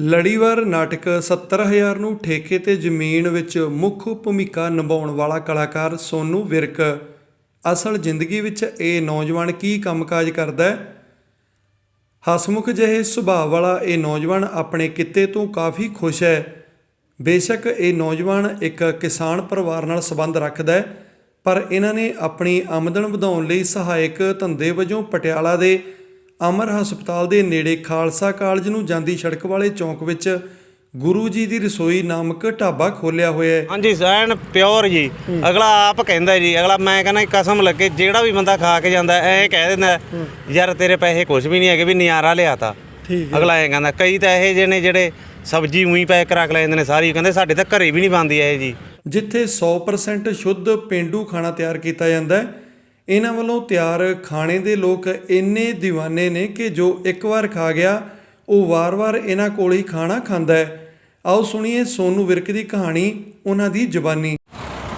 ਲੜੀਵਾਰ ਨਾਟਕ 70000 ਨੂੰ ਠੇਕੇ ਤੇ ਜ਼ਮੀਨ ਵਿੱਚ ਮੁੱਖ ਭੂਮਿਕਾ ਨਿਭਾਉਣ ਵਾਲਾ ਕਲਾਕਾਰ ਸੋਨੂ ਵਿਰਕ। ਅਸਲ ਜ਼ਿੰਦਗੀ ਵਿੱਚ ਇਹ ਨੌਜਵਾਨ ਕੀ ਕੰਮਕਾਜ ਕਰਦਾ ਹੈ? ਹਸਮੁਖ ਜਿਹੇ ਸੁਭਾਅ ਵਾਲਾ ਇਹ ਨੌਜਵਾਨ ਆਪਣੇ ਕਿੱਤੇ ਤੋਂ ਕਾਫੀ ਖੁਸ਼ ਹੈ। ਬੇਸ਼ੱਕ ਇਹ ਨੌਜਵਾਨ ਇੱਕ ਕਿਸਾਨ ਪਰਿਵਾਰ ਨਾਲ ਸੰਬੰਧ ਰੱਖਦਾ ਹੈ, ਪਰ ਇਹਨਾਂ ਨੇ ਆਪਣੀ ਆਮਦਨ ਵਧਾਉਣ ਲਈ ਸਹਾਇਕ ਧੰਦੇ ਵਜੋਂ ਪਟਿਆਲਾ ਦੇ ਅਮਰ ਹਸਪਤਾਲ ਦੇ ਨੇੜੇ ਖਾਲਸਾ ਕਾਲਜ ਨੂੰ ਜਾਂਦੀ ਸੜਕ ਵਾਲੇ ਚੌਂਕ ਵਿੱਚ ਗੁਰੂ ਜੀ ਦੀ ਰਸੋਈ ਨਾਮਕ ਢਾਬਾ ਖੋਲਿਆ ਹੋਇਆ ਹੈ। ਹਾਂਜੀ ਐਨ ਪਿਓਰ ਜੀ। ਅਗਲਾ ਆਪ ਕਹਿੰਦਾ ਜੀ ਅਗਲਾ ਮੈਂ ਕਹਿੰਦਾ ਕਸਮ ਲੱਗੇ ਜਿਹੜਾ ਵੀ ਬੰਦਾ ਖਾ ਕੇ ਜਾਂਦਾ ਐ ਕਹਿ ਦਿੰਦਾ ਯਾਰ ਤੇਰੇ ਪੈਸੇ ਕੁਝ ਵੀ ਨਹੀਂ ਹੈਗੇ ਵੀ ਨਿਆਰਾ ਲਿਆਤਾ। ਠੀਕ ਅਗਲਾ ਐ ਕਹਿੰਦਾ ਕਈ ਤਾਂ ਇਹ ਜਿਹੇ ਨੇ ਜਿਹੜੇ ਸਬਜ਼ੀ ਉਹੀ ਪੈਕ ਕਰਾ ਕੇ ਲੈ ਜਾਂਦੇ ਨੇ ਸਾਰੀ ਕਹਿੰਦੇ ਸਾਡੇ ਤਾਂ ਘਰੇ ਵੀ ਨਹੀਂ ਬਣਦੀ ਇਹ ਜੀ ਜਿੱਥੇ 100% ਸ਼ੁੱਧ ਪੇਂਡੂ ਖਾਣਾ ਤਿਆਰ ਕੀਤਾ ਜਾਂਦਾ ਹੈ ਇਹਨਾਂ ਵੱਲੋਂ ਤਿਆਰ ਖਾਣੇ ਦੇ ਲੋਕ ਇੰਨੇ دیਵਾਨੇ ਨੇ ਕਿ ਜੋ ਇੱਕ ਵਾਰ ਖਾ ਗਿਆ, ਉਹ ਵਾਰ-ਵਾਰ ਇਹਨਾਂ ਕੋਲ ਹੀ ਖਾਣਾ ਖਾਂਦਾ ਹੈ। ਆਓ ਸੁਣੀਏ ਸੋਨੂ ਵਿਰਕ ਦੀ ਕਹਾਣੀ, ਉਹਨਾਂ ਦੀ ਜ਼ੁਬਾਨੀ।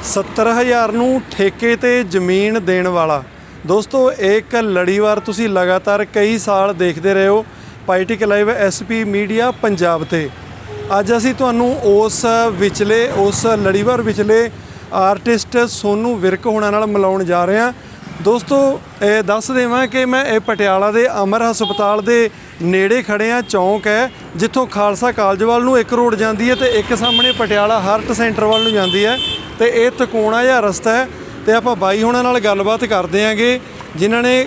70000 ਨੂੰ ਠੇਕੇ ਤੇ ਜ਼ਮੀਨ ਦੇਣ ਵਾਲਾ। ਦੋਸਤੋ, ਇੱਕ ਲੜੀਵਾਰ ਤੁਸੀਂ ਲਗਾਤਾਰ ਕਈ ਸਾਲ ਦੇਖਦੇ ਰਹੇ ਹੋ। ਪਾਈਟਿਕ ਲਾਈਵ ਐਸਪੀ ਮੀਡੀਆ ਪੰਜਾਬ ਤੇ। ਅੱਜ ਅਸੀਂ ਤੁਹਾਨੂੰ ਉਸ ਵਿਚਲੇ, ਉਸ ਲੜੀਵਾਰ ਵਿਚਲੇ ਆਰਟਿਸਟ ਸੋਨੂ ਵਿਰਕ ਹੋਣਾ ਨਾਲ ਮਿਲਾਉਣ ਜਾ ਰਹੇ ਹਾਂ। ਦੋਸਤੋ, ਇਹ ਦੱਸ ਦੇਵਾਂ ਕਿ ਮੈਂ ਇਹ ਪਟਿਆਲਾ ਦੇ ਅਮਰ ਹਸਪਤਾਲ ਦੇ ਨੇੜੇ ਖੜੇ ਆ ਚੌਂਕ ਹੈ, ਜਿੱਥੋਂ ਖਾਲਸਾ ਕਾਲਜ ਵੱਲ ਨੂੰ ਇੱਕ ਰੋਡ ਜਾਂਦੀ ਹੈ ਤੇ ਇੱਕ ਸਾਹਮਣੇ ਪਟਿਆਲਾ ਹਾਰਟ ਸੈਂਟਰ ਵੱਲ ਨੂੰ ਜਾਂਦੀ ਹੈ ਤੇ ਇਹ ਤਕੋਣਾ ਜਿਹਾ ਰਸਤਾ ਹੈ ਤੇ ਆਪਾਂ ਬਾਈ ਹੋਣਾ ਨਾਲ ਗੱਲਬਾਤ ਕਰਦੇ ਆਂਗੇ ਜਿਨ੍ਹਾਂ ਨੇ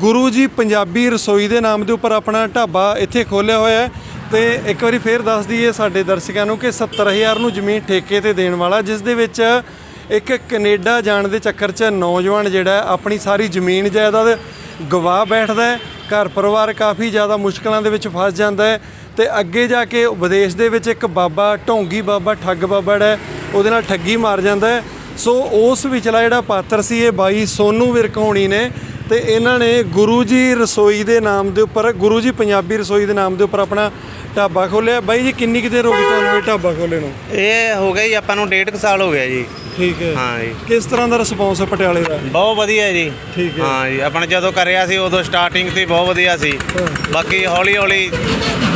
ਗੁਰੂ ਜੀ ਪੰਜਾਬੀ ਰਸੋਈ ਦੇ ਨਾਮ ਦੇ ਉੱਪਰ ਆਪਣਾ ਢਾਬਾ ਇੱਥੇ ਖੋਲ੍ਹਿਆ ਹੋਇਆ ਹੈ ਤੇ ਇੱਕ ਵਾਰੀ ਫੇਰ ਦੱਸ ਦਈਏ ਸਾਡੇ ਦਰਸ਼ਕਾਂ ਨੂੰ ਕਿ 70000 ਨੂੰ ਜ਼ਮੀਨ ਠੇਕੇ ਤੇ ਦੇਣ ਵਾਲਾ, ਜਿਸ ਦੇ ਵਿੱਚ ਇੱਕ ਕੈਨੇਡਾ ਜਾਣ ਦੇ ਚੱਕਰ 'ਚ ਨੌਜਵਾਨ ਜਿਹੜਾ ਆਪਣੀ ਸਾਰੀ ਜ਼ਮੀਨ ਜਾਇਦਾਦ ਗਵਾ ਬੈਠਦਾ ਹੈ। ਘਰ ਪਰਿਵਾਰ ਕਾਫੀ ਜ਼ਿਆਦਾ ਮੁਸ਼ਕਲਾਂ ਦੇ ਵਿੱਚ ਫਸ ਜਾਂਦਾ ਹੈ ਤੇ ਅੱਗੇ ਜਾ ਕੇ ਵਿਦੇਸ਼ ਦੇ ਵਿੱਚ ਇੱਕ ਬਾਬਾ ਢੋਂਗੀ ਬਾਬਾ ਠੱਗ ਬਾਬਾ ਜਿਹੜਾ ਹੈ, ਉਹਦੇ ਨਾਲ ਠੱਗੀ ਮਾਰ ਜਾਂਦਾ ਹੈ। ਸੋ ਉਸ ਵਿਚਲਾ ਜਿਹੜਾ ਪਾਤਰ ਸੀ ਇਹ ਬਾਈ ਸੋਨੂ ਵਿਰਕ ਹੋਣੀ ਨੇ ਤੇ ਇਹਨਾਂ ਨੇ ਗੁਰੂ ਜੀ ਰਸੋਈ ਦੇ ਨਾਮ ਦੇ ਉੱਪਰ ਗੁਰੂ ਜੀ ਪੰਜਾਬੀ ਰਸੋਈ ਦੇ ਨਾਮ ਦੇ ਉੱਪਰ ਆਪਣਾ ਢਾਬਾ ਖੋਲਿਆ ਬਾਈ ਜੀ ਕਿੰਨੀ ਕੁ ਦੇਰ ਹੋ ਗਈ ਤੁਹਾਨੂੰ ਇਹ ਢਾਬਾ ਖੋਲੇ ਨੂੰ? ਇਹ ਹੋ ਗਿਆ ਜੀ ਆਪਾਂ ਨੂੰ ਡੇਢ ਕੁ ਸਾਲ ਹੋ ਗਿਆ ਜੀ। ਠੀਕ ਹੈ। ਹਾਂ ਜੀ। ਕਿਸ ਤਰ੍ਹਾਂ ਦਾ ਰਿਸਪੌਂਸ ਹੈ ਪਟਿਆਲੇ ਦਾ? ਬਹੁਤ ਵਧੀਆ ਜੀ। ਠੀਕ ਹੈ। ਹਾਂ ਜੀ ਆਪਾਂ ਨੇ ਜਦੋਂ ਕਰਿਆ ਸੀ ਉਦੋਂ ਸਟਾਰਟਿੰਗ ਤੇ ਬਹੁਤ ਵਧੀਆ ਸੀ। ਬਾਕੀ ਹੌਲੀ ਹੌਲੀ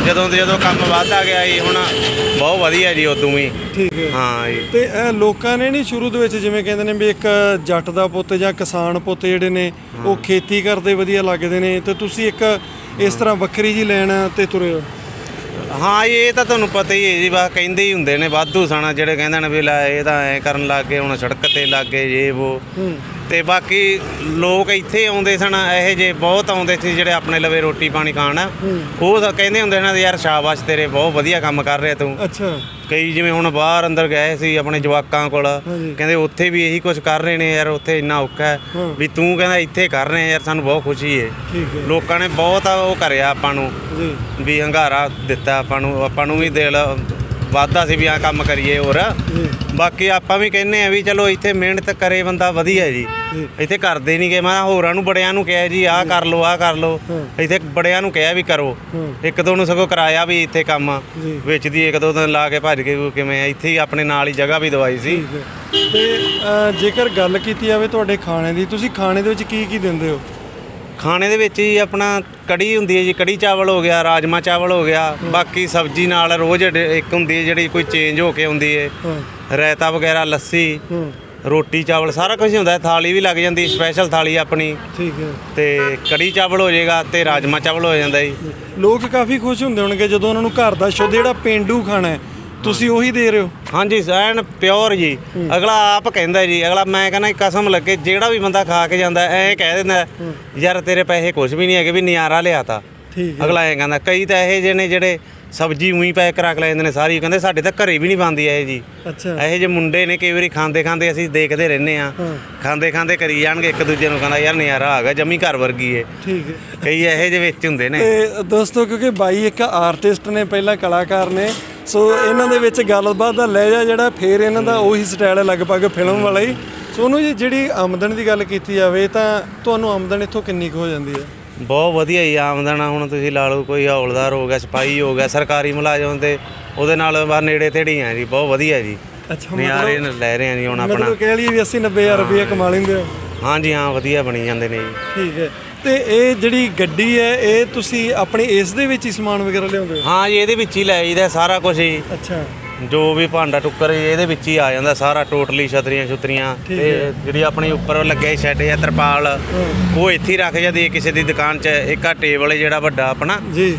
ਜਦੋਂ ਜਦੋਂ ਕੰਮ ਵੱਧਦਾ ਗਿਆ ਜੀ ਹੁਣ ਬਹੁਤ ਵਧੀਆ ਜੀ ਉਦੋਂ ਵੀ। ਠੀਕ ਹੈ। ਹਾਂ ਜੀ। ਤੇ ਇਹ ਲੋਕਾਂ ਨੇ ਨਹੀਂ ਸ਼ੁਰੂ ਦੇ ਵਿੱਚ ਜਿਵੇਂ ਕਹਿੰਦੇ ਨੇ ਵੀ ਇੱਕ ਜੱਟ ਦਾ ਪੁੱਤ ਜਾਂ ਕਿਸਾਨ ਪੁੱਤ ਜਿਹੜੇ ਨੇ ਉਹ ਖੇਤੀ ਕਰਦੇ ਵਧੀਆ ਲੱਗਦੇ ਨੇ। ਤੇ ਤੁਸੀਂ ਇੱਕ ਇਸ ਤਰ੍ਹਾਂ ਵੱਖਰੀ ਜੀ ਲੈਣ ਤੇ ਤੁਰੇ ਹੋ? ਹਾਂ, ਇਹ ਤਾਂ ਤੁਹਾਨੂੰ ਪਤਾ ਹੀ ਹੈ ਜੀ, ਬਸ ਕਹਿੰਦੇ ਹੀ ਹੁੰਦੇ ਨੇ, ਵਾਧੂ ਸਾਣਾ ਜਿਹੜੇ ਕਹਿੰਦੇ ਨੇ ਵੀ ਲੈ, ਇਹ ਤਾਂ ਐ ਕਰਨ ਲੱਗ ਗਏ, ਹੁਣ ਸੜਕ ਤੇ ਲੱਗ ਗਏ ਜੇ ਉਹ ਤੇ ਬਾਕੀ ਲੋਕ ਇੱਥੇ ਆਉਂਦੇ ਸਨ ਇਹੋ ਜਿਹੇ ਬਹੁਤ ਆਉਂਦੇ ਸੀ ਜਿਹੜੇ ਆਪਣੇ ਲਵੇ ਰੋਟੀ ਪਾਣੀ ਖਾਣ। ਉਹ ਤਾਂ ਕਹਿੰਦੇ ਹੁੰਦੇ ਨੇ ਯਾਰ ਸ਼ਾਬਾਸ਼ ਤੇਰੇ ਬਹੁਤ ਵਧੀਆ ਕੰਮ ਕਰ ਰਿਹਾ ਤੂੰ। ਅੱਛਾ। ਕਈ ਜਿਵੇਂ ਹੁਣ ਬਾਹਰ ਅੰਦਰ ਗਏ ਸੀ ਆਪਣੇ ਜਵਾਕਾਂ ਕੋਲ। ਕਹਿੰਦੇ ਉੱਥੇ ਵੀ ਇਹੀ ਕੁਝ ਕਰ ਰਹੇ ਨੇ ਯਾਰ ਉੱਥੇ ਇੰਨਾ ਔਖਾ ਹੈ। ਵੀ ਤੂੰ ਕਹਿੰਦਾ ਇੱਥੇ ਕਰ ਰਹੇ ਯਾਰ ਸਾਨੂੰ ਬਹੁਤ ਖੁਸ਼ੀ ਹੈ। ਲੋਕਾਂ ਨੇ ਬਹੁਤ ਉਹ ਕਰਿਆ ਆਪਾਂ ਨੂੰ ਜੀ। ਵੀ ਹੰਗਾਰਾ ਦਿੱਤਾ ਆਪਾਂ ਨੂੰ ਆਪਾਂ ਨੂੰ ਵੀ ਦਿਲ ਵਾਦਾ ਸੀ ਵੀ ਆ ਕੰਮ ਕਰੀਏ ਹੋਰ। ਬਾਕੀ ਆਪਾਂ ਵੀ ਕਹਿੰਨੇ ਆ ਵੀ ਚਲੋ ਇੱਥੇ ਮਿਹਨਤ ਕਰੇ ਬੰਦਾ ਵਧੀਆ ਜੀ। ਇੱਥੇ ਕਰਦੇ ਨਹੀਂ ਗਏ ਮੈਂ ਹੋਰਾਂ ਨੂੰ ਬੜਿਆਂ ਨੂੰ ਕਿਹਾ ਜੀ ਆਹ ਕਰ ਲਓ ਆਹ ਕਰ ਲਓ। ਇੱਥੇ ਬੜਿਆਂ ਨੂੰ ਕਿਹਾ ਵੀ ਕਰੋ। ਇੱਕ ਦੋ ਨੂੰ ਸਗੋਂ ਕਰਾਇਆ ਵੀ ਇੱਥੇ ਕੰਮ। ਵਿੱਚ ਦੀ ਇੱਕ ਦੋ ਦਿਨ ਲਾ ਕੇ ਭੱਜ ਕੇ ਕਿਵੇਂ ਇੱਥੇ ਹੀ ਆਪਣੇ ਨਾਲ ਹੀ ਜਗ੍ਹਾ ਵੀ ਦਵਾਈ ਸੀ। ਤੇ ਜੇਕਰ ਗੱਲ ਕੀਤੀ ਜਾਵੇ ਤੁਹਾਡੇ ਖਾਣੇ ਦੀ ਤੁਸੀਂ ਖਾਣੇ ਦੇ ਵਿੱਚ ਕੀ ਕੀ ਦਿੰਦੇ ਹੋ? ਖਾਣੇ ਦੇ ਵਿੱਚ ਹੀ ਆਪਣਾ ਕੜੀ ਹੁੰਦੀ ਹੈ ਜੀ ਕੜੀ ਚਾਵਲ ਹੋ ਗਿਆ ਰਾਜਮਾ ਚਾਵਲ ਹੋ ਗਿਆ ਬਾਕੀ ਸਬਜ਼ੀ ਨਾਲ ਰੋਜ਼ ਇੱਕ ਹੁੰਦੀ ਹੈ ਜਿਹੜੀ ਕੋਈ ਚੇਂਜ ਹੋ ਕੇ ਹੁੰਦੀ ਹੈ। ਰਾਇਤਾ ਵਗੈਰਾ ਲੱਸੀ ਰੋਟੀ ਚਾਵਲ ਸਾਰਾ ਕੁਝ ਹੁੰਦਾ ਥਾਲੀ ਵੀ ਲੱਗ ਜਾਂਦੀ ਸਪੈਸ਼ਲ ਥਾਲੀ ਆਪਣੀ। ਠੀਕ ਹੈ। ਤੇ ਕੜੀ ਚਾਵਲ ਹੋ ਜਾਏਗਾ ਤੇ ਰਾਜਮਾ ਚਾਵਲ ਹੋ ਜਾਂਦਾ ਜੀ। ਲੋਕ ਕਾਫੀ ਖੁਸ਼ ਹੁੰਦੇ ਹੋਣਗੇ ਜਦੋਂ ਉਹਨਾਂ ਨੂੰ ਘਰ ਦਾ ਸ਼ੁੱਧ ਜਿਹੜਾ ਪੇਂਡੂ ਖਾਣਾ ਹੈ ਤੁਸੀਂ ਉਹੀ ਦੇ ਰਹੇ ਹੋ? ਹਾਂਜੀ ਐਨ ਪਿਓਰ ਜੀ। ਅਗਲਾ ਆਪ ਕਹਿੰਦਾ ਜੀ ਅਗਲਾ ਮੈਂ ਕਹਿੰਦਾ ਕਸਮ ਲੱਗੇ ਜਿਹੜਾ ਵੀ ਬੰਦਾ ਖਾ ਕੇ ਜਾਂਦਾ ਐ ਕਹਿ ਦਿੰਦਾ ਯਾਰ ਤੇਰੇ ਪੈਸੇ ਕੁਝ ਵੀ ਨਹੀਂ ਹੈਗੇ ਵੀ ਨਿਆਰਾ ਲਿਆਤਾ। ਠੀਕ ਹੈ। ਅਗਲਾ ਐ ਕਹਿੰਦਾ ਕਈ ਤਾਂ ਇਹ ਜਿਹੇ ਨੇ ਜਿਹੜੇ ਸਬਜ਼ੀ ਉਹੀ ਪੈਕ ਕਰਾ ਕੇ ਲੈ ਜਾਂਦੇ ਨੇ ਸਾਰੀ ਕਹਿੰਦੇ ਸਾਡੇ ਤਾਂ ਘਰੇ ਵੀ ਨਹੀਂ ਬਣਦੀ ਇਹ ਜੀ। ਅੱਛਾ। ਇਹੋ ਜਿਹੇ ਮੁੰਡੇ ਨੇ ਕਈ ਵਾਰੀ ਖਾਂਦੇ ਖਾਂਦੇ ਅਸੀਂ ਦੇਖਦੇ ਰਹਿੰਦੇ ਆ। ਖਾਂਦੇ ਖਾਂਦੇ ਕਰੀ ਜਾਣਗੇ ਇੱਕ ਦੂਜੇ ਨੂੰ ਕਹਿੰਦਾ ਯਾਰ ਨਿਆਰਾ ਆ ਗਿਆ ਜਮੀ ਘਰ ਵਰਗੀ ਏ। ਠੀਕ ਹੈ। ਕਈ ਇਹੋ ਜਿਹੇ ਵਿੱਚ ਹੁੰਦੇ ਨੇ। ਤੇ ਦੋਸਤੋ ਕਿਉਂਕਿ ਬਾਈ ਇੱਕ ਆਰਟਿਸਟ ਨੇ ਪਹਿਲਾਂ ਕਲਾਕਾਰ ਨੇ ਸੋ ਇਹਨਾਂ ਦੇ ਵਿੱਚ ਗੱਲਬਾਤ ਦਾ ਲਹਿਜਾ ਜਿਹੜਾ ਫੇਰ ਇਹਨਾਂ ਦਾ ਉਹੀ ਸਟਾਈਲ ਹੈ ਲਗਭਗ ਫਿਲਮ ਵਾਲਾ ਹੀ। ਸੋ ਉਹਨੂੰ ਜੀ ਜਿਹੜੀ ਆਮਦਨ ਦੀ ਗੱਲ ਕੀਤੀ ਜਾਵੇ ਤਾਂ ਤੁਹਾਨੂੰ ਆਮਦਨ ਇੱਥੋਂ ਕਿੰਨੀ ਕੁ ਹੋ ਜਾਂਦੀ ਹੈ? ਬਹੁਤ ਵਧੀਆ ਹੀ ਆਮਦਨ ਆ। ਹੁਣ ਤੁਸੀਂ ਲਾ ਲਓ ਕੋਈ ਹੌਲਦਾਰ ਹੋ ਗਿਆ ਸਿਪਾਹੀ ਹੋ ਗਿਆ ਸਰਕਾਰੀ ਮੁਲਾਜ਼ਮ ਤੇ ਉਹਦੇ ਨਾਲ ਬਾ ਨੇੜੇ ਤੇੜੀ ਆ ਜੀ ਬਹੁਤ ਵਧੀਆ ਜੀ। ਅੱਛਾ ਨਿਆਰੇ ਲੈ ਰਹੇ ਆ ਜੀ ਹੁਣ ਆਪਣਾ। ਮਤਲਬ ਕਹਿ ਲਈਏ ਵੀ 80 90000 ਰੁਪਏ ਕਮਾ ਲੈਂਦੇ ਹੋ। ਹਾਂਜੀ ਹਾਂ ਵਧੀਆ ਬਣੀ ਜਾਂਦੇ ਨੇ ਜੀ। ਠੀਕ ਹੈ। ਤੇ ਇਹ ਜਿਹੜੀ ਗੱਡੀ ਹੈ ਇਹ ਤੁਸੀਂ ਆਪਣੇ ਇਸ ਦੇ ਵਿੱਚ ਹੀ ਸਮਾਨ ਵਗੈਰਾ ਲਿਆਉਂਦੇ ਹੋ? ਹਾਂ ਜੀ ਇਹਦੇ ਵਿੱਚ ਹੀ ਲੈ ਆਈਦਾ ਸਾਰਾ ਕੁਝ ਹੀ ਅੱਛਾ। ਜੋ ਵੀ ਭਾਂਡਾ ਟੁੱਕਰ ਇਹਦੇ ਵਿੱਚ ਹੀ ਆ ਜਾਂਦਾ ਸਾਰਾ ਟੋਟਲੀ ਛਤਰੀਆਂ ਛੁਤਰੀਆਂ। ਤੇ। ਜਿਹੜੀ ਆਪਣੀ ਉੱਪਰ ਲੱਗਿਆ ਸ਼ੈੱਡ ਜਾਂ ਤਰਪਾਲ ਉਹ ਇੱਥੇ ਹੀ ਰੱਖ ਜਾਂਦੀ ਕਿਸੇ ਦੀ ਦੁਕਾਨ 'ਚ। ਇੱਕ ਆ ਟੇਬਲ ਜਿਹੜਾ ਵੱਡਾ ਆਪਣਾ। ਜੀ।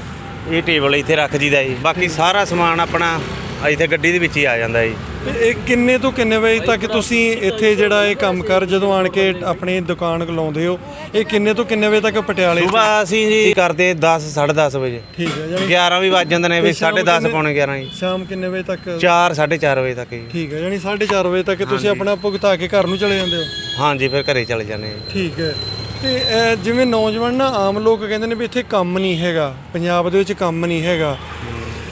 ਇਹ ਟੇਬਲ ਇੱਥੇ ਰੱਖ ਜੀਦਾ ਜੀ। ਬਾਕੀ ਸਾਰਾ ਸਮਾਨ ਆਪਣਾ ਇੱਥੇ ਗੱਡੀ ਦੇ ਵਿੱਚ ਹੀ ਆ ਜਾਂਦਾ ਜੀ। ਇਹ ਕਿੰਨੇ ਤੋਂ ਕਿੰਨੇ ਵਜੇ ਤੱਕ ਤੁਸੀਂ ਇੱਥੇ ਜਿਹੜਾ ਇਹ ਕੰਮ ਕਰ ਜਦੋਂ ਆਣ ਕੇ ਆਪਣੀ ਦੁਕਾਨ ਲਾਉਂਦੇ ਹੋ ਇਹ ਕਿੰਨੇ ਤੋਂ ਕਿੰਨੇ ਵਜੇ ਤੱਕ ਪਟਿਆਲੇ ਸਵੇਰ ਅਸੀਂ ਜੀ ਕਰਦੇ 10 10:30 ਵਜੇ। ਠੀਕ ਹੈ ਯਾਨੀ 11 ਵੀ ਵੱਜ ਜਾਂਦੇ ਨੇ ਵੀ ਤੇ ਸ਼ਾਮ 10:30 ਕਿੰਨੇ- ਪੌਣੇ 11 ਜੀ। ਸ਼ਾਮ ਕਿੰਨੇ ਵਜੇ ਤੱਕ? 4 4:30 ਵਜੇ ਤੱਕ ਜੀ। ਠੀਕ ਹੈ ਯਾਨੀ 4:30 ਵਜੇ ਤੱਕ ਤੁਸੀਂ ਆਪਣਾ ਭੁਗਤਾ ਕੇ ਘਰ ਨੂੰ ਚਲੇ ਜਾਂਦੇ ਹੋ? ਹਾਂਜੀ ਫਿਰ ਘਰੇ ਚਲੇ ਜਾਂਦੇ ਜੀ। ਠੀਕ ਹੈ। ਤੇ ਜਿਵੇਂ ਨੌਜਵਾਨ ਨਾ ਆਮ ਲੋਕ ਕਹਿੰਦੇ ਨੇ ਵੀ ਇੱਥੇ ਕੰਮ ਨਹੀਂ ਹੈਗਾ ਪੰਜਾਬ ਦੇ ਵਿੱਚ ਕੰਮ ਨਹੀਂ ਹੈਗਾ।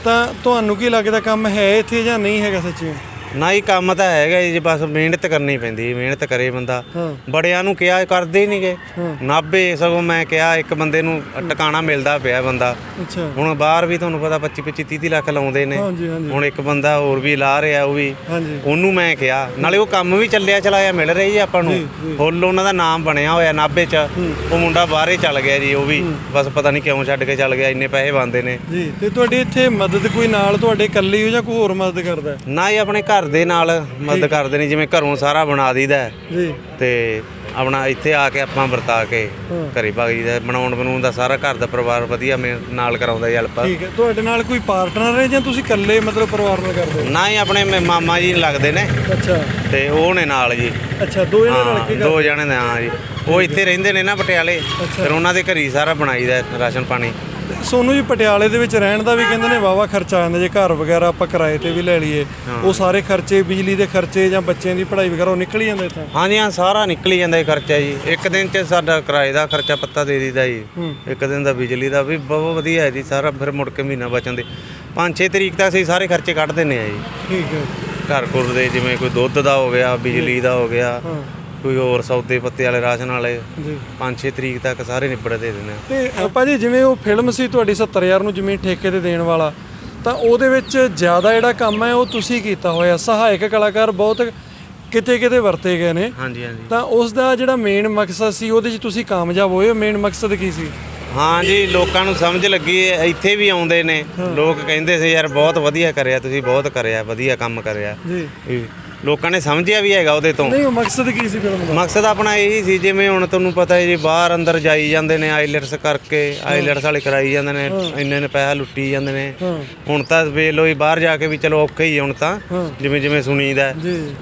ਤਾਂ ਤੁਹਾਨੂੰ ਕੀ ਲੱਗਦਾ ਕੰਮ ਹੈ ਇੱਥੇ ਜਾਂ ਨਹੀਂ ਹੈਗਾ ਸੱਚੀ? ਨਾ ਹੀ ਕੰਮ ਤਾਂ ਹੈਗਾ ਜੀ ਬਸ ਮਿਹਨਤ ਕਰਨੀ ਪੈਂਦੀ ਹੈ ਮਿਹਨਤ ਕਰੇ ਬੰਦਾ। ਬੜਿਆਂ ਨੂੰ ਕਿਹਾ ਕਰਦੇ ਹੀ ਨਹੀਂਗੇ। ਨਾਭੇ ਸਗੋਂ ਮੈਂ ਕਿਹਾ ਇੱਕ ਬੰਦੇ ਨੂੰ ਟਿਕਾਣਾ ਮਿਲਦਾ ਪਿਆ ਬੰਦਾ। ਹੁਣ ਬਾਹਰ ਵੀ ਤੁਹਾਨੂੰ ਪਤਾ 25 25 30 ਲੱਖ ਲਾਉਂਦੇ ਨੇ। ਹਾਂਜੀ ਹਾਂਜੀ ਹੁਣ ਇੱਕ ਬੰਦਾ ਹੋਰ ਵੀ ਲਾ ਰਿਹਾ ਉਹ ਵੀ। ਉਹਨੂੰ ਮੈਂ ਕਿਹਾ ਨਾਲੇ ਉਹ ਕੰਮ ਵੀ ਚੱਲਿਆ ਚਲਾਇਆ ਮਿਲ ਰਹੀ ਜੀ ਆਪਾਂ ਨੂੰ। ਫੁੱਲ ਉਹਨਾਂ ਦਾ ਨਾਮ ਬਣਿਆ ਹੋਇਆ ਨਾਭੇ 'ਚ। ਉਹ ਮੁੰਡਾ ਬਾਹਰੇ ਚੱਲ ਗਿਆ ਜੀ ਉਹ ਵੀ। ਬਸ ਪਤਾ ਨਹੀਂ ਕਿਉਂ ਛੱਡ ਕੇ ਚੱਲ ਗਿਆ ਇੰਨੇ ਪੈਸੇ ਬੰਦੇ ਨੇ। ਜੀ ਤੇ ਤੁਹਾਡੀ ਇੱਥੇ ਮਦਦ ਕੋਈ ਨਾਲ ਤੁਹਾਡੇ ਇਕੱਲੀ ਹੋ ਜਾਂ ਕੋਈ ਹੋਰ ਮਦਦ ਕਰਦਾ? ਨਾ ਹੀ ਆਪਣੇ ਘਰ ਦੇ ਨਾਲ ਮਦਦ ਕਰਦੇ ਨੇ ਜਿਵੇਂ ਘਰੋਂ ਸਾਰਾ ਬਣਾ ਦਈਦਾ ਹੈ। ਜੀ। ਤੇ ਆਪਣਾ ਇੱਥੇ ਆ ਕੇ ਆਪਾਂ ਵਰਤਾ ਕੇ ਹਾਂ। ਘਰੇ ਭਾਗੀ ਦਾ ਬਣਾਉਣ ਬਣਾਉਣ ਦਾ ਸਾਰਾ ਘਰ ਦਾ ਪਰਿਵਾਰ ਵਧੀਆ ਮੇ ਨਾਲ ਕਰਾਉਂਦਾ ਜੀ ਹੈਲਪ। ਠੀਕ ਹੈ। ਤੁਹਾਡੇ ਨਾਲ ਕੋਈ ਪਾਰਟਨਰ ਹੈ ਜਾਂ ਤੁਸੀਂ ਇਕੱਲੇ ਮਤਲਬ ਪਰਿਵਾਰ ਨਾਲ ਕਰਦੇ? ਹੋ ਨਾ ਹੀ ਆਪਣੇ ਮੇ- ਮਾਮਾ ਜੀ ਲੱਗਦੇ ਨੇ। ਅੱਛਾ। ਤੇ ਉਹ ਨੇ ਨਾਲ ਜੀ। ਅੱਛਾ ਦੋ ਜਣੇ ਨਾਲ ਹਾਂ ਕੀ ਦੋ ਜਣੇ ਨੇ ਹਾਂ ਜੀ। ਉਹ ਇੱਥੇ ਰਹਿੰਦੇ ਨੇ ਨਾ ਪਟਿਆਲੇ। ਫਿਰ ਉਹਨਾਂ ਦੇ ਘਰੀ ਸਾਰਾ ਬਣਾਈਦਾ ਰਾਸ਼ਨ ਪਾਣੀ। ਸੋਨੂੰ ਜੀ ਪਟਿਆਲੇ ਦੇ ਵਿੱਚ ਰਹਿਣ ਦਾ ਵੀ ਕਹਿੰਦੇ ਨੇ ਵਾਵਾ ਖਰਚਾ ਆ ਜਾਂਦਾ ਜੇ ਘਰ ਵਗੈਰਾ ਆਪਾਂ ਕਿਰਾਏ ਤੇ ਵੀ ਲੈ ਲਈਏ ਉਹ ਸਾਰੇ ਖਰਚੇ ਬਿਜਲੀ ਦੇ ਖਰਚੇ ਜਾਂ ਬੱਚਿਆਂ ਦੀ ਪੜ੍ਹਾਈ ਵਗੈਰਾ ਉਹ ਨਿਕਲ ਹੀ ਜਾਂਦਾ ਇੱਥੋਂ? ਹਾਂਜੀ ਹਾਂ ਸਾਰਾ ਨਿਕਲ ਹੀ ਜਾਂਦਾ ਇਹ ਖਰਚਾ ਜੀ। ਇੱਕ ਦਿਨ 'ਚ ਸਾਡਾ ਕਿਰਾਏ ਦਾ ਖਰਚਾ ਪੱਤਾ ਦੇ ਦੀਦਾ ਜੀ। ਇੱਕ ਦਿਨ ਦਾ ਬਿਜਲੀ ਦਾ ਵੀ ਬਹੁਤ ਵਧੀਆ ਹੈ ਜੀ ਸਾਰਾ ਫਿਰ ਮੁੜ ਕੇ ਮਹੀਨਾ ਬਚਣ ਦੇ। 5-6 ਤਰੀਕ ਤੱਕ ਅਸੀਂ ਸਾਰੇ ਖਰਚੇ ਕੱਢ ਦਿੰਨੇ ਆ ਜੀ। ਠੀਕ ਹੈ। ਘਰ ਘੁਰ ਦੇ ਜਿਵੇਂ ਕੋਈ ਦੁੱਧ ਦਾ ਹੋ ਗਿਆ ਬਿਜਲੀ ਦਾ ਹੋ ਗਿਆ ਹਾਂ। ਕੋਈ ਹੋਰ ਸੌਦੇ ਪੱਤੇ ਵਾਲੇ ਰਾਸ਼ਨ ਵਾਲੇ ਜੀ। 5-6 ਤਰੀਕ ਤੱਕ ਸਾਰੇ ਨਿਬੜ ਦੇ ਦਿੰਦੇ ਆ। ਤੇ ਆਪਾਂ ਜੀ ਜਿਵੇਂ ਉਹ ਫਿਲਮ ਸੀ ਤੁਹਾਡੀ 70000 ਨੂੰ ਜ਼ਮੀਨ ਠੇਕੇ ਤੇ ਦੇਣ ਵਾਲਾ ਤਾਂ ਉਹਦੇ ਵਿੱਚ ਜ਼ਿਆਦਾ ਜਿਹੜਾ ਕੰਮ ਹੈ ਉਹ ਤੁਸੀਂ ਕੀਤਾ ਹੋਇਆ। ਸਹਾਇਕ ਕਲਾਕਾਰ ਬਹੁਤ ਕਿਤੇ ਕਿਤੇ ਵਰਤੇ ਗਏ ਨੇ। ਹਾਂਜੀ ਹਾਂਜੀ। ਤਾਂ ਉਸ ਦਾ ਜਿਹੜਾ ਮੇਨ ਮਕਸਦ ਸੀ ਉਹਦੇ 'ਚ ਤੁਸੀਂ ਕਾਮਯਾਬ ਹੋਏ ਮੇਨ ਮਕਸਦ ਕੀ ਸੀ? ਹਾਂ ਜੀ ਲੋਕਾਂ ਨੂੰ ਸਮਝ ਲੱਗੀ ਹੈ ਇੱਥੇ ਵੀ ਆਉਂਦੇ ਨੇ। ਲੋਕ ਕਹਿੰਦੇ ਸੀ ਯਾਰ ਬਹੁਤ ਵਧੀਆ ਕਰਿਆ ਤੁਸੀਂ ਬਹੁਤ ਕਰਿਆ ਵਧੀਆ ਕੰਮ ਕਰਿਆ। ਜੀ। ਲੋਕਾਂ ਨੇ ਸਮਝਿਆ ਵੀ ਹੈਗਾ ਉਹਦੇ ਤੋਂ। ਨਹੀਂ ਉਹ ਮਕਸਦ ਕੀ ਸੀ ਫਿਲਮ ਦਾ ਮਕਸਦ ਆਪਣਾ ਇਹੀ ਸੀ ਜਿਵੇਂ ਹੁਣ ਤੁਹਾਨੂੰ ਪਤਾ ਹੈ ਜੀ ਬਾਹਰ ਅੰਦਰ ਜਾਈ ਜਾਂਦੇ ਨੇ ਆਈਲੈਟਸ ਕਰਕੇ ਆਈਲੈਟਸ ਵਾਲੇ ਕਰਾਈ ਜਾਂਦੇ ਨੇ ਇੰਨੇ ਨੇ ਪੈਸਾ ਲੁੱਟੀ ਜਾਂਦੇ ਨੇ। ਹਾਂ। ਹੁਣ ਤਾਂ ਲਓ ਜੀ ਬਾਹਰ ਜਾ ਕੇ ਵੀ ਚਲੋ ਔਖਾ ਹੀ ਹੈ ਹੁਣ ਤਾਂ ਹਾਂ। ਜਿਵੇਂ ਜਿਵੇਂ ਸੁਣੀਦਾ ਹੈ।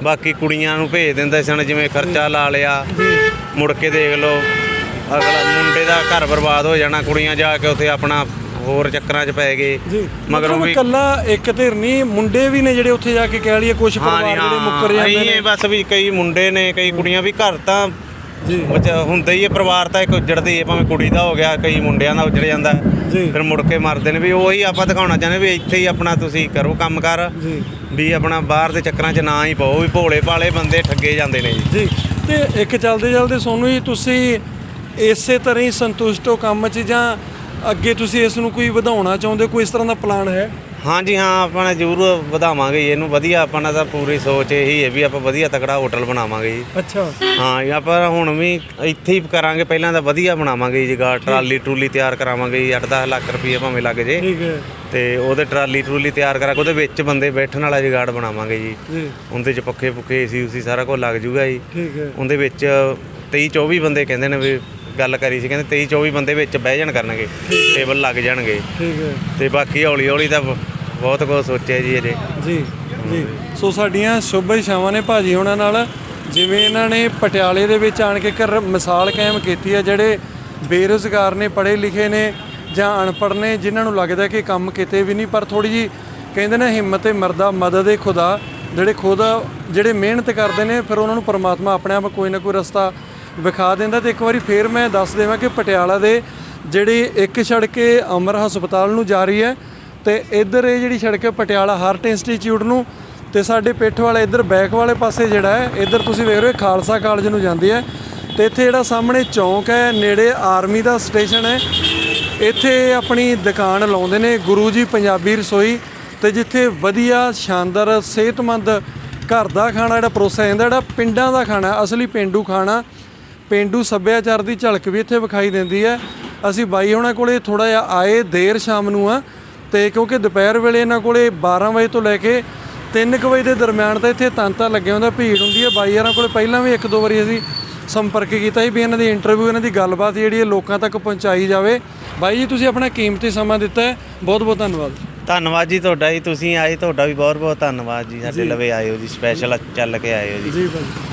ਬਾਕੀ ਕੁੜੀਆਂ ਨੂੰ ਭੇਜ ਦਿੰਦੇ ਸਨ ਜਿਵੇਂ ਖਰਚਾ ਲਾ ਲਿਆ। ਮੁੜ ਕੇ ਦੇਖ ਲਓ ਅਗਲਾ ਮੁੰਡੇ ਦਾ ਘਰ ਬਰਬਾਦ ਹੋ ਜਾਣਾ ਕੁੜੀਆਂ ਜਾ ਕੇ ਉੱਥੇ ਆਪਣਾ ਹੋਰ ਚੱਕਰਾਂ 'ਚ ਪੈ ਗਏ। ਮਗਰੋਂ ਵੀ ਇਕੱਲਾ ਇੱਕ ਧਿਰ ਨਹੀਂ ਮੁੰਡੇ ਵੀ ਨੇ ਜਿਹੜੇ ਉੱਥੇ ਜਾ ਕੇ ਕਹਿ ਲਈਏ ਕੁਝ ਪਰਿਵਾਰ ਜਿਹੜੇ ਮੁੱਕਰ ਜਾਂਦੇ ਨੇ। ਬਸ ਵੀ ਕਈ ਮੁੰਡੇ ਨੇ ਕਈ ਕੁੜੀਆਂ ਵੀ ਘਰ ਤਾਂ ਜੀ। ਬੱਚਾ ਹੁੰਦਾ ਹੀ ਹੈ ਪਰਿਵਾਰ ਤਾਂ ਇੱਕ ਉਜੜਦੇ ਹੀ ਭਾਵੇਂ ਕੁੜੀ ਦਾ ਹੋ ਗਿਆ ਕਈ ਮੁੰਡਿਆਂ ਦਾ ਉਜੜ ਜਾਂਦਾ। ਫਿਰ ਮੁੜ ਕੇ ਮਰਦੇ ਨੇ ਵੀ ਉਹੀ ਆਪਾਂ ਦਿਖਾਉਣਾ ਚਾਹੁੰਦੇ ਵੀ ਇੱਥੇ ਹੀ ਆਪਣਾ ਤੁਸੀਂ ਕਰੋ ਕੰਮ ਕਰ ਵੀ ਆਪਣਾ ਬਾਹਰ ਦੇ ਚੱਕਰਾਂ 'ਚ ਨਾ ਹੀ ਪਾਓ ਵੀ ਭੋਲੇ ਭਾਲੇ ਬੰਦੇ ਠੱਗੇ ਜਾਂਦੇ ਨੇ ਜੀ। ਤੇ ਇੱਕ ਚੱਲਦੇ ਚੱਲਦੇ ਸੋਨੂੰ ਜੀ ਤੁਸੀਂ ਇਸੇ ਤਰ੍ਹਾਂ ਹੀ ਸੰਤੁਸ਼ਟ ਹੋ ਕੰਮ 'ਚ ਜਾਂ ਅੱਗੇ ਤੁਸੀਂ ਇਸ ਨੂੰ ਕੋਈ ਵਧਾਉਣਾ ਚਾਹੁੰਦੇ? ਕੋਈ ਇਸ ਤਰ੍ਹਾਂ ਦਾ ਪਲਾਨ ਹੈ? ਹਾਂਜੀ ਹਾਂ ਆਪਾਂ ਨੇ ਜ਼ਰੂਰ ਵਧਾਵਾਂਗੇ ਜੀ। ਇਹਨੂੰ ਵਧੀਆ ਆਪਾਂ ਨੇ ਤਾਂ ਪੂਰੀ ਸੋਚ ਇਹੀ ਹੈ ਵੀ ਆਪਾਂ ਵਧੀਆ ਤਕੜਾ ਹੋਟਲ ਬਣਾਵਾਂਗੇ ਜੀ। ਅੱਛਾ। ਹਾਂ ਜੀ ਆਪਾਂ ਹੁਣ ਵੀ ਇੱਥੇ ਹੀ ਕਰਾਂਗੇ। ਪਹਿਲਾਂ ਤਾਂ ਵਧੀਆ ਬਣਾਵਾਂਗੇ ਜੀ ਜਗ੍ਹਾ ਟਰਾਲੀ ਟਰੂਲੀ ਤਿਆਰ ਕਰਾਵਾਂਗੇ ਜੀ। 8-10 ਲੱਖ ਰੁਪਏ ਭਾਵੇਂ ਲੱਗ ਜੇ। ਠੀਕ ਹੈ। ਤੇ ਉਹਦੇ ਟਰਾਲੀ ਟਰੂਲੀ ਤਿਆਰ ਕਰਾ ਕੇ ਉਹਦੇ ਵਿੱਚ ਬੰਦੇ ਬੈਠਣ ਵਾਲਾ ਜਗਾੜ ਬਣਾਵਾਂਗੇ ਜੀ। ਜੀ। ਉਹਦੇ ਚ ਪੱਖੇ ਪੁੱਖੇ ਏਸੀ ਉਸੀ ਸਾਰਾ ਕੁਝ ਲੱਗ ਜੂਗਾ ਜੀ। ਠੀਕ ਹੈ। ਉਹਦੇ ਵਿੱਚ 23 24 ਬੰਦੇ ਕਹਿੰਦੇ ਨੇ ਵੀ ਗੱਲ ਕਰੀ ਸੀ ਕਹਿੰਦੇ 23 24 ਬੰਦੇ ਵਿੱਚ ਬਹਿ ਜਾਣ ਕਰਨਗੇ ਟੇਬਲ ਲੱਗ ਜਾਣਗੇ। ਠੀਕ ਹੈ। ਤੇ ਬਾਕੀ ਹੌਲੀ ਹੌਲੀ ਤਾਂ ਬਹੁਤ ਕੁਝ ਸੋਚਿਆ ਜੀ ਅਜੇ। ਜੀ ਜੀ। ਸੋ ਸਾਡੀਆਂ ਸ਼ੁਭ ਇਛਾਵਾਂ ਨੇ ਭਾਜੀ ਉਹਨਾਂ ਨਾਲ। ਜਿਵੇਂ ਇਹਨਾਂ ਨੇ ਪਟਿਆਲੇ ਦੇ ਵਿੱਚ ਆਣ ਕੇ ਇੱਕ ਰ- ਮਿਸਾਲ ਕਾਇਮ ਕੀਤੀ ਹੈ ਜਿਹੜੇ ਬੇਰੁਜ਼ਗਾਰ ਨੇ ਪੜ੍ਹੇ ਲਿਖੇ ਨੇ ਜਾਂ ਅਨਪੜ੍ਹ ਨੇ ਜਿਨ੍ਹਾਂ ਨੂੰ ਲੱਗਦਾ ਕਿ ਕੰਮ ਕਿਤੇ ਵੀ ਨਹੀਂ ਪਰ ਥੋੜੀ ਜੀ ਕਹਿੰਦੇ ਨੇ ਹਿੰਮਤ ਤੇ ਮਰਦਾ ਮਦਦ ਏ ਖੁਦਾ ਜਿਹੜੇ ਖੁਦ ਜਿਹੜੇ ਮਿਹਨਤ ਕਰਦੇ ਨੇ ਫਿਰ ਉਹਨਾਂ ਨੂੰ ਪਰਮਾਤਮਾ ਆਪਣੇ ਆਪ ਕੋਈ ਨਾ ਕੋਈ ਰਸਤਾ ਵਿਖਾ ਦਿੰਦਾ ਤੇ ਇੱਕ ਵਾਰੀ ਫੇਰ ਮੈਂ ਦੱਸ ਦੇਵਾਂ ਕਿ ਪਟਿਆਲਾ ਦੇ ਜਿਹੜੀ ਇੱਕ ਸੜਕ ਏ ਅਮਰ ਹਸਪਤਾਲ ਨੂੰ ਜਾ ਰਹੀ ਹੈ ਤੇ ਇੱਧਰ ਇਹ ਜਿਹੜੀ ਸੜਕ ਹੈ ਪਟਿਆਲਾ ਹਾਰਟ ਇੰਸਟੀਚਿਊਟ ਨੂੰ ਤੇ ਸਾਡੇ ਪਿੱਠ ਵਾਲੇ ਇੱਧਰ ਬੈਕ ਵਾਲੇ ਪਾਸੇ ਜਿਹੜਾ ਹੈ, ਇੱਧਰ ਤੁਸੀਂ ਵੇਖ ਰਹੇ ਹੋ ਖਾਲਸਾ ਕਾਲਜ ਨੂੰ ਜਾਂਦੀ ਹੈ ਤੇ ਇੱਥੇ ਜਿਹੜਾ ਸਾਹਮਣੇ ਚੌਂਕ ਹੈ, ਨੇੜੇ ਆਰਮੀ ਦਾ ਸਟੇਸ਼ਨ ਹੈ। ਇੱਥੇ ਆਪਣੀ ਦੁਕਾਨ ਲਾਉਂਦੇ ਨੇ ਗੁਰੂ ਜੀ ਪੰਜਾਬੀ ਰਸੋਈ ਤੇ ਜਿੱਥੇ ਵਧੀਆ ਸ਼ਾਨਦਾਰ ਸਿਹਤਮੰਦ ਘਰ ਦਾ ਖਾਣਾ ਜਿਹੜਾ ਪਰੋਸਿਆ ਜਾਂਦਾ ਜਿਹੜਾ ਪਿੰਡਾਂ ਦਾ ਖਾਣਾ, ਅਸਲੀ ਪਿੰਡੂ ਖਾਣਾ ਪਿੰਡੂ ਸੱਭਿਆਚਾਰ ਦੀ ਝਲਕ ਵੀ ਇੱਥੇ ਵਿਖਾਈ ਦਿੰਦੀ ਹੈ। ਅਸੀਂ ਬਾਈ ਉਹਨਾਂ ਕੋਲੇ ਥੋੜਾ ਜਿਹਾ ਆਏ ਦੇਰ ਸ਼ਾਮ ਨੂੰ ਆ ਤੇ ਕਿਉਂਕਿ ਦੁਪਹਿਰ ਵੇਲੇ ਇਹਨਾਂ ਕੋਲੇ 12 ਵਜੇ ਤੋਂ ਲੈ ਕੇ 3 ਵਜੇ ਦੇ ਦਰਮਿਆਨ ਤਾਂ ਇੱਥੇ ਤਾਂਤਾ ਲੱਗੇ ਹੁੰਦਾ ਭੀੜ ਹੁੰਦੀ ਹੈ। ਬਾਈ ਯਾਰਾਂ ਕੋਲੇ ਪਹਿਲਾਂ ਵੀ ਇੱਕ ਦੋ ਵਾਰੀ ਅਸੀਂ ਸੰਪਰਕ ਕੀਤਾ ਸੀ ਵੀ ਇਹਨਾਂ ਦੀ ਇੰਟਰਵਿਊ ਇਹਨਾਂ ਦੀ ਗੱਲਬਾਤ ਜਿਹੜੀ ਹੈ ਲੋਕਾਂ ਤੱਕ ਪਹੁੰਚਾਈ ਜਾਵੇ। ਬਾਈ ਜੀ ਤੁਸੀਂ ਆਪਣਾ ਕੀਮਤੀ ਸਮਾਂ ਦਿੱਤਾ ਹੈ। ਬਹੁਤ ਬਹੁਤ ਧੰਨਵਾਦ। ਧੰਨਵਾਦ ਜੀ ਤੁਹਾਡਾ ਜੀ। ਤੁਸੀਂ ਆਏ ਤੁਹਾਡਾ ਵੀ ਬਹੁਤ ਬਹੁਤ ਧੰਨਵਾਦ ਜੀ। ਸਾਡੇ ਲਵੇ ਆਏ ਹੋ ਜੀ ਸਪੈਸ਼ਲ ਚੱਲ ਕੇ ਆਏ ਹੋ ਜੀ। ਜੀ ਬਾਈ।